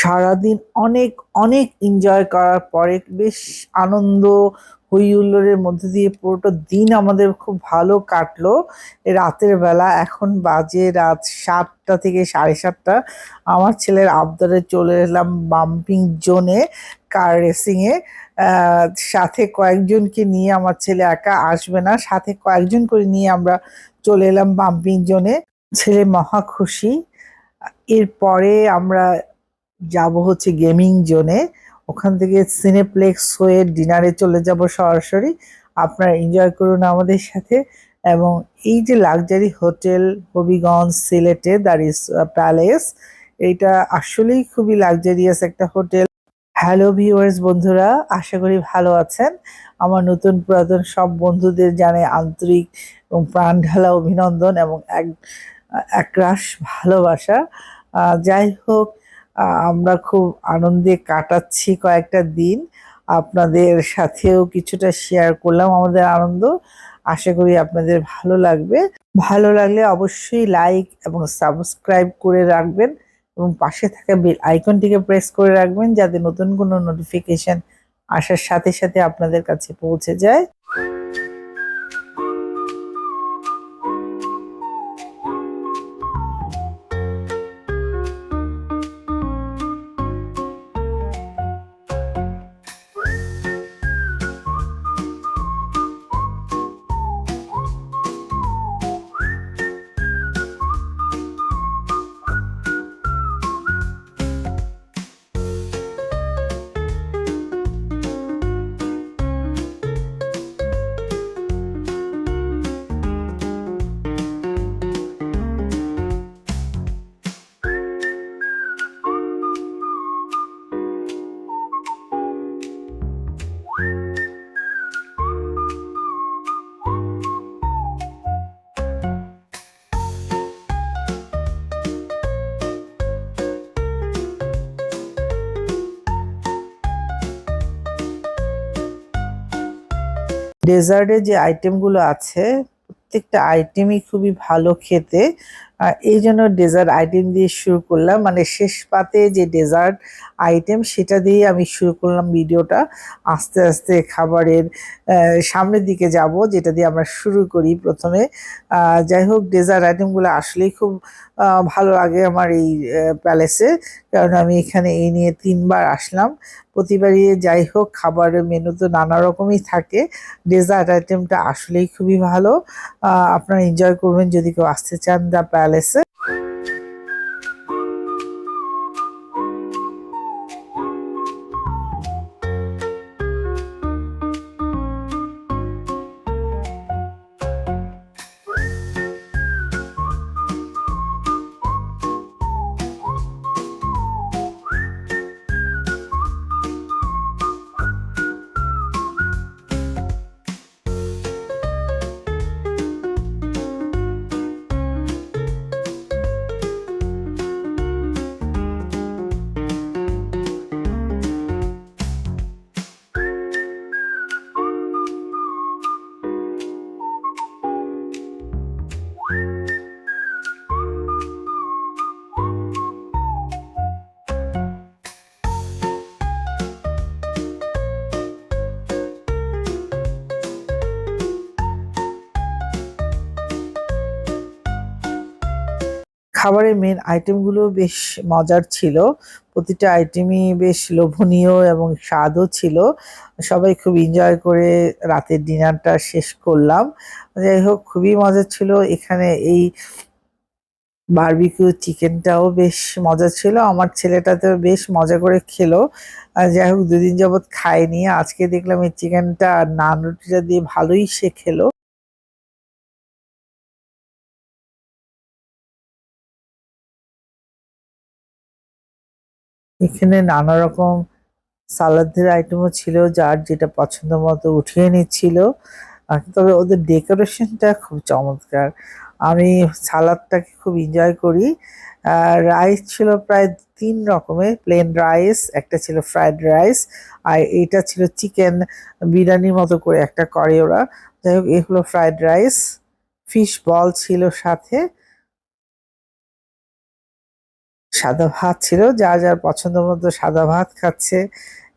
সারাদিন অনেক অনেক এনজয় করার পরে বেশ আনন্দ হই হুল্লোড়ের মধ্যে দিয়ে পুরোটা দিন আমাদের খুব ভালো কাটলো। রাতের বেলা এখন বাজে রাত সাতটা থেকে সাড়ে সাতটা। আমার ছেলের আবদারে চলে এলাম বাম্পিং জোনে কার রেসিংয়ে সাথে কয়েকজনকে নিয়ে আমার ছেলে একা আসবে না, সাথে কয়েকজন করে নিয়ে আমরা চলে এলাম বাম্পিং জোনে ছেলে মহা খুশি। এরপরে আমরা যাব হচ্ছে গেমিং জোনে। ওখান থেকে সিনেপ্লেক্স হয়ে ডিনারে চলে যাব সরাসরি। আপনারা এনজয় করুন আমাদের সাথে। এবং এই যে লাক্সারি হোটেল হবিগঞ্জ সিলেটে দ্যাট ইজ প্যালেস এইটা আসলেই খুবই লাক্সারিয়াস একটা হোটেল হ্যালো ভিউয়ার্স বন্ধুরা, আশা করি ভালো আছেন। আমার নতুন পুরাতন সব বন্ধুদের জানে আন্তরিক এবং প্রাণ ঢালা অভিনন্দন এবং এক একরাশ ভালোবাসা। যাই হোক আমরা খুব আনন্দে কাটাচ্ছি কয়েকটা দিন। আপনাদের সাথেও কিছুটা শেয়ার করলাম আমাদের আনন্দ। আশা করি আপনাদের ভালো লাগবে। ভালো লাগলে অবশ্যই লাইক এবং সাবস্ক্রাইব করে রাখবেন এবং পাশে থাকা বেল আইকনটিকে প্রেস করে রাখবেন যাতে নতুন কোনো নোটিফিকেশন আসার সাথে সাথে আপনাদের কাছে পৌঁছে যায়। ডেজার্টে যে আইটেমগুলো আছে প্রত্যেকটা আইটেমই খুবই ভালো খেতে। এই জন্য ডেজার্ট আইটেম দিয়ে শুরু করলাম। মানে শেষ পাতে যে ডেজার্ট আইটেম সেটা দিয়ে আমি শুরু করলাম ভিডিওটা। আস্তে আস্তে খাবারের সামনের দিকে যাব, যেটা দিয়ে আমরা শুরু করি প্রথমে। যাই হোক ডেজার্ট আইটেমগুলো আসলেই খুব ভালো লাগে আমার এই প্যালেসে কারণ আমি এখানে এই নিয়ে তিনবার আসলাম। প্রতিবারই যাই হোক, খাবারের মেনু তো নানা রকমই থাকে। ডেজার্ট আইটেমটা আসলেই খুবই ভালো। আপনারা এনজয় করবেন। যদি কেউ আসতে চান দ্য Mahallesi খাবারের মেন আইটেমগুলো বেশ মজার ছিল। প্রতিটা আইটেমই বেশ লোভনীয় এবং স্বাদও ছিল। সবাই খুব এনজয় করে রাতের ডিনারটা শেষ করলাম। যাই হোক, খুবই মজা ছিল। এখানে এই বারবিকিউ চিকেনটাও বেশ মজা ছিল। আমার ছেলেটাতে বেশ মজা করে খেলো। যাই হোক, দুদিন যাবৎ খায়নি। আজকে দেখলাম এই চিকেনটা নান রুটিটা দিয়ে ভালোই সে খেলো। এখানে নানা রকম সালাদের আইটেমও ছিল যার যেটা পছন্দ মতো উঠিয়ে নিচ্ছিল। তবে ওদের ডেকোরেশনটা খুব চমৎকার। আমি সালাদটাকে খুব এনজয় করি। রাইস ছিল প্রায় তিন রকমের প্লেন রাইস একটা ছিল ফ্রাইড রাইস আর এইটা ছিল চিকেন বিরিয়ানির মতো করে একটা করে ওরা। যাই হোক, এ হলো ফ্রাইড রাইস ফিশ বল ছিল সাথে। সাদা ভাত ছিল, যা যার পছন্দ মতো সাদা ভাত খাচ্ছে।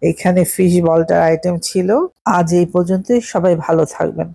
এখানে ফিশ বলটার আইটেম ছিল। আজ এই পর্যন্তই, সবাই ভালো থাকবেন।